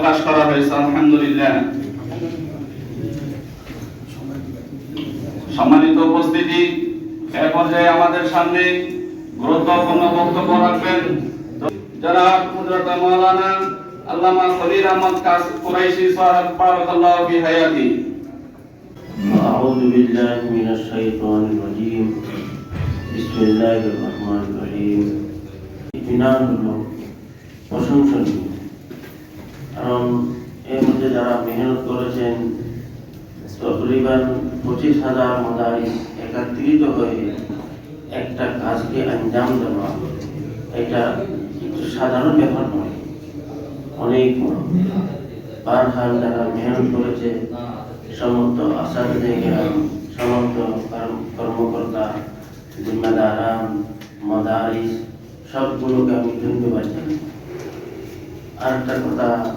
প্রকাশ করা হয়েছে আলহামদুলিল্লাহ সম্মানিত উপস্থিতি এ পর্যায়ে আমাদের সামনে গুরুত্বপূর্ণ বক্তব্য রাখবেন যারা কুদরত মাওলানা আল্লামা খলিল আহমদ কাস কুরাইশি সাহেব বারাকাল্লাহু ফি হায়াতি أعوذ بالله من الشيطان الرجيم بسم الله الرحمن الرحيم ইতমিনান হলো প্রশংসনীয় কারণ এর মধ্যে যারা মেহনত করেছেন, তকরিবান পঁচিশ হাজার মদারিস একত্রিত হয়ে একটা কাজকে আঞ্জাম দেওয়া এটা একটু সাধারণ ব্যাপার নয়, অনেক বড়। বারহাল যারা মেহনত করেছে, সমস্ত আসাদিকেরাম সমস্ত কর্ম- কর্মকর্তা জিম্মাদারাম মাদারিস, সবগুলোকে আমি ধন্যবাদ জানাই। আর একটা কথা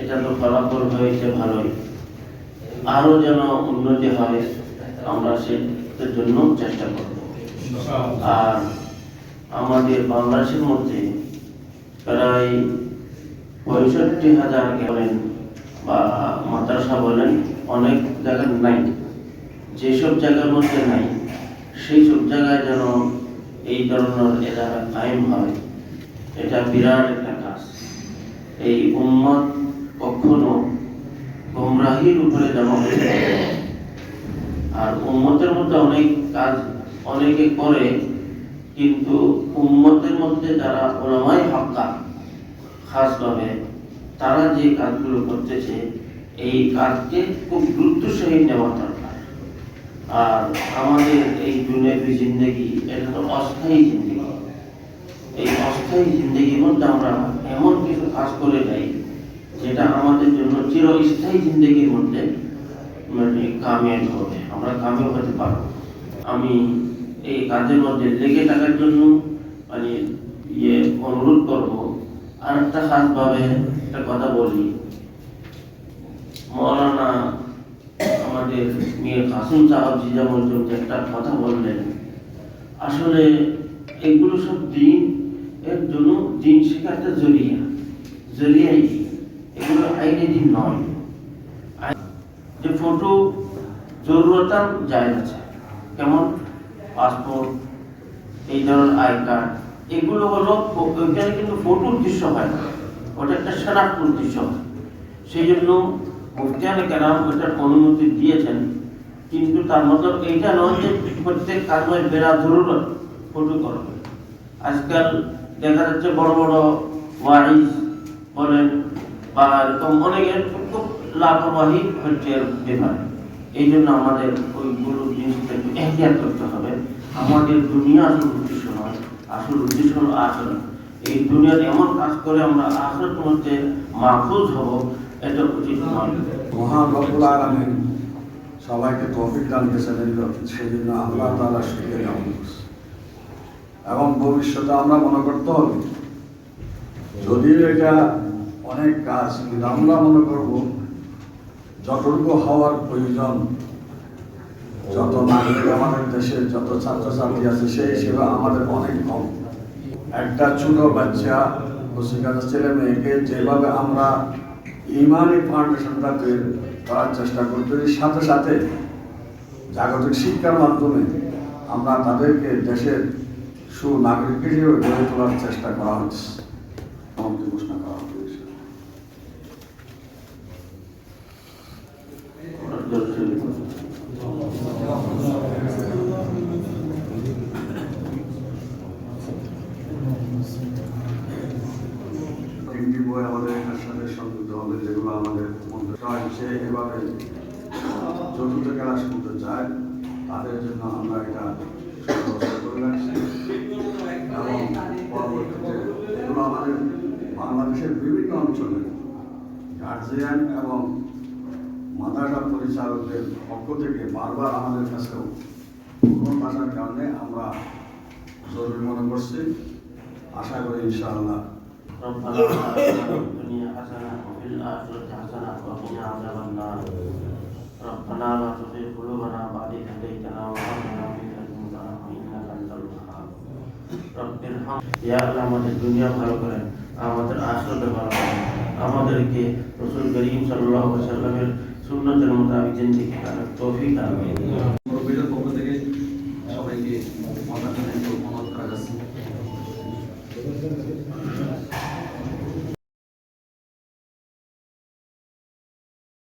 এটা তো ফলাফল হয়েছে ভালোই। আরও যেন উন্নতি হয় আমরা সেটার জন্য চেষ্টা করব। আর আমাদের বাংলাদেশের মধ্যে প্রায় পঁয়ষট্টি হাজার বলেন বা মাদ্রাসা বলেন অনেক জায়গায় নাই। যেসব জায়গার মধ্যে নাই সেই সব জায়গায় যেন এই ধরনের এলাকা কায়েম হয় এটা বিরাট একটা কাজ। এই উম্মত কখনো গোমরাহির উপরে পারে আর উম্মতের মধ্যে অনেক কাজ, অনেকে করে, কিন্তু উম্মতের মধ্যে যারা ওলামাই হক্কা, খাসভাবে, তারা যে কাজগুলো করতেছে, এই কাজকে খুব গুরুত্ব সহিত নেওয়া দরকার। আর আমাদের এই দুনিয়াবী জিন্দগি, এটা তো অস্থায়ী জিন্দগি। এই অস্থায়ী জিন্দগির মধ্যে আমরা এমন কিছু কাজ করে যাই যেটা আমাদের জন্য চিরস্থায়ী জিন্দগির মধ্যে মানে কামিয়াব হবে। আমরা কামিয়াব হতে পারব। আমি এই কাজের মধ্যে লেগে থাকার জন্য মানে ইয়ে অনুরোধ করব। আর একটা খাসভাবে একটা কথা বলি। মৌলানা আমাদের মিয়া কাসিম সাহেব জিজামুদ্দিন একটা কথা বললেন। আসলে এগুলো সব দিন, এর জন্য দিন শেখাটা জরিয়া। জরিয়াই দিন। এগুলো আইনে দিন নয়। যে ফটো জরুরতান যায় আছে, কেমন পাসপোর্ট এই ধরনের আই কার্ড এগুলো হলো ওইখানে কিন্তু ফটো উদ্দেশ্য হয় ওটা একটা উদ্দেশ্য হয়। সেই জন্য মুফতিয়ানে কেরাম ওটার অনুমতি দিয়েছেন, কিন্তু তার মতো এইটা নয় যে প্রত্যেক কাজের বেড়া জরুরত ফটো করবে আজকাল দেখা যাচ্ছে বড় বড় ওয়াইজ বলেন সবাইকে তৌফিক দান করেছেন আল্লাহ করছি। এবং ভবিষ্যতে আমরা মনে করতে হবে যদিও এটা অনেক কাজ কিন্তু আমরা মনে করব, যতটুকু হওয়ার প্রয়োজন, যত নাগরিক আমাদের দেশে, যত ছাত্রছাত্রী আছে সেই হিসেবে আমাদের অনেক কম। একটা ছোট বাচ্চা শিক্ষার্থী ছেলে মেয়েকে যেভাবে আমরা ইমানি ফাউন্ডেশনটা তৈরি করার চেষ্টা করতেছি সাথে সাথে জাগতিক শিক্ষার মাধ্যমে আমরা তাদেরকে দেশের সুনাগরিক হিসেবে গড়ে তোলার চেষ্টা করা হচ্ছে আমাকে ঘোষণা করা হবে তিনটি বই আমাদের এটার সাথে সংযুক্ত হবে যেগুলো আমাদের মধ্যে সবাই সে এভাবে চতুর্থ ক্লাস করতে চায়, তাদের জন্য আমরা এটা আমাদের বাংলাদেশের বিভিন্ন অঞ্চলে গার্জিয়ান এবং মাদ্রাসা পরিচালকদের পক্ষ থেকে বারবার আমাদের কাছেও অনুরোধ আসার কারণে আমরা জরুরি মনে করছি। আশা করি ইনশাআল্লাহ ربنا آتنا في الدنيا حسنة وفي الآخرة حسنة وقنا عذاب النار ربنا لا تزغ قلوبنا بعد إذ هديتنا وهب لنا من لدنك رحمة إنك أنت الوهاب رب ارحم يا الله আমাদের দুনিয়া ভালো করেন আমাদের আখিরাত ভালো করেন আমাদেরকে রাসূল করিম সাল্লাল্লাহু আলাইহি ওয়াসাল্লামের সুন্নতের মোতাবেক জিন্দেগি করার তৌফিক দান করুন মুরব্বিদের পক্ষ থেকে সবাইকে মাননীয় অনুরোধ করা যাচ্ছে